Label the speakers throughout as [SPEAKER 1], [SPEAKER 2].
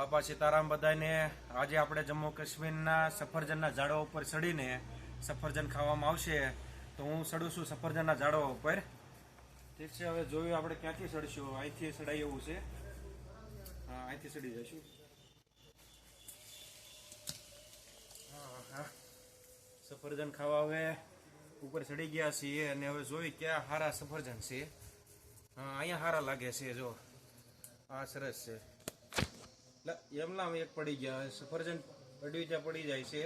[SPEAKER 1] બાપા સીતારામ બધાને આજે આપણે જમ્મુ કાશ્મીરના સફરજનના ઝાડો ઉપર ચડીને સફરજન ખાવામાં આવશે. તો હું ચડું છું સફરજનના ઝાડવા ઉપર. ઠીક છે, હવે જોયું આપણે ક્યાંથી ચડશું? અહીંથી ચડાય એવું છે. હા, અહીંથી ચડી હા. સફરજન ખાવા હવે ઉપર ચડી ગયા છીએ અને હવે જોઈ ક્યાં હારા સફરજન છે. હા, અહીંયા હારા લાગે છે, જો. હા, સરસ છે. લા, એમના આમ એક પડી ગયા સફરજન અડવીજા પડી જાય છે.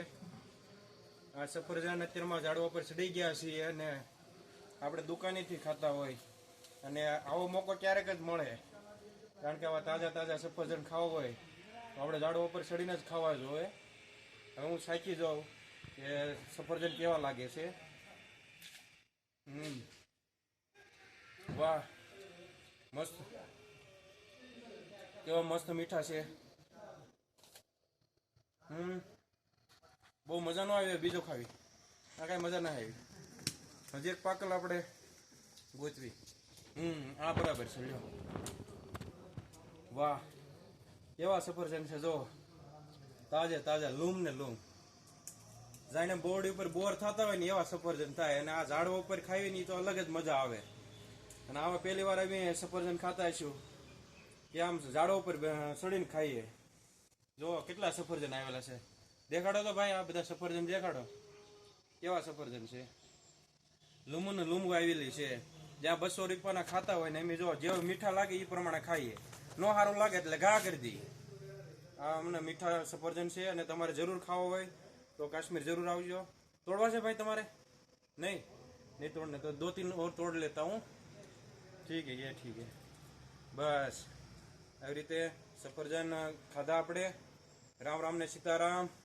[SPEAKER 1] આ સફરજન અત્યારમાં ઝાડવા પર ચડી ગયા છીએ અને આપણે દુકાનેથી ખાતા હોય અને આવો મોકો ક્યારેક જ મળે. કારણ કે આવા તાજા તાજા સફરજન ખાવા હોય તો આપણે ઝાડવા પર ચડીને જ ખાવા જોઈએ. હવે હું સાચી જાઉં કે સફરજન કેવા લાગે છે. હમ. વાહ. મસ્ત. કેવા મસ્ત મીઠા છે. હમ. બહુ મજા ન આવી બીજો ખાવી. આ કાંઈ મજા ના આવી. હજી એક પાકલ આપણે ગોતવી. હમ, આ બરાબર છે, લ્યો. વાહ. એવા સફરજન છે, જો. તાજે, તાજા, લૂમ ને લૂમ. જાણે બોર્ડ ઉપર બોર થતા હોય ને એવા સફરજન થાય અને આ ઝાડવા ઉપર ખાવી ને તો અલગ જ મજા આવે. અને આમાં પહેલી વાર અમે સફરજન ખાતા હશું કે આમ ઝાડો ઉપર સડીને ખાઈએ. જો કેટલા સફરજન આવેલા છે. દેખાડો તો ભાઈ, આ બધા સફરજન દેખાડો. કેવા સફરજન છે? લૂમુને લૂમું આવેલી છે. જ્યાં બસો રૂપિયાના ખાતા હોય ને એમ જો, જેવા મીઠા લાગે એ પ્રમાણે ખાઈએ. નો સારું લાગે એટલે ગા કરી દઈએ. આ અમને મીઠા સફરજન છે અને તમારે જરૂર ખાવો હોય તો કાશ્મીર જરૂર આવજો. તોડવા છે ભાઈ તમારે? નહીં? નહીં તોડને તો દો તીન ઓર તોડ લેતા હું. ઠીક હે ઠીક હે. બસ. આવી રીતે સફરજન ખાધા આપણે. રામ રામ ને સીતારામ.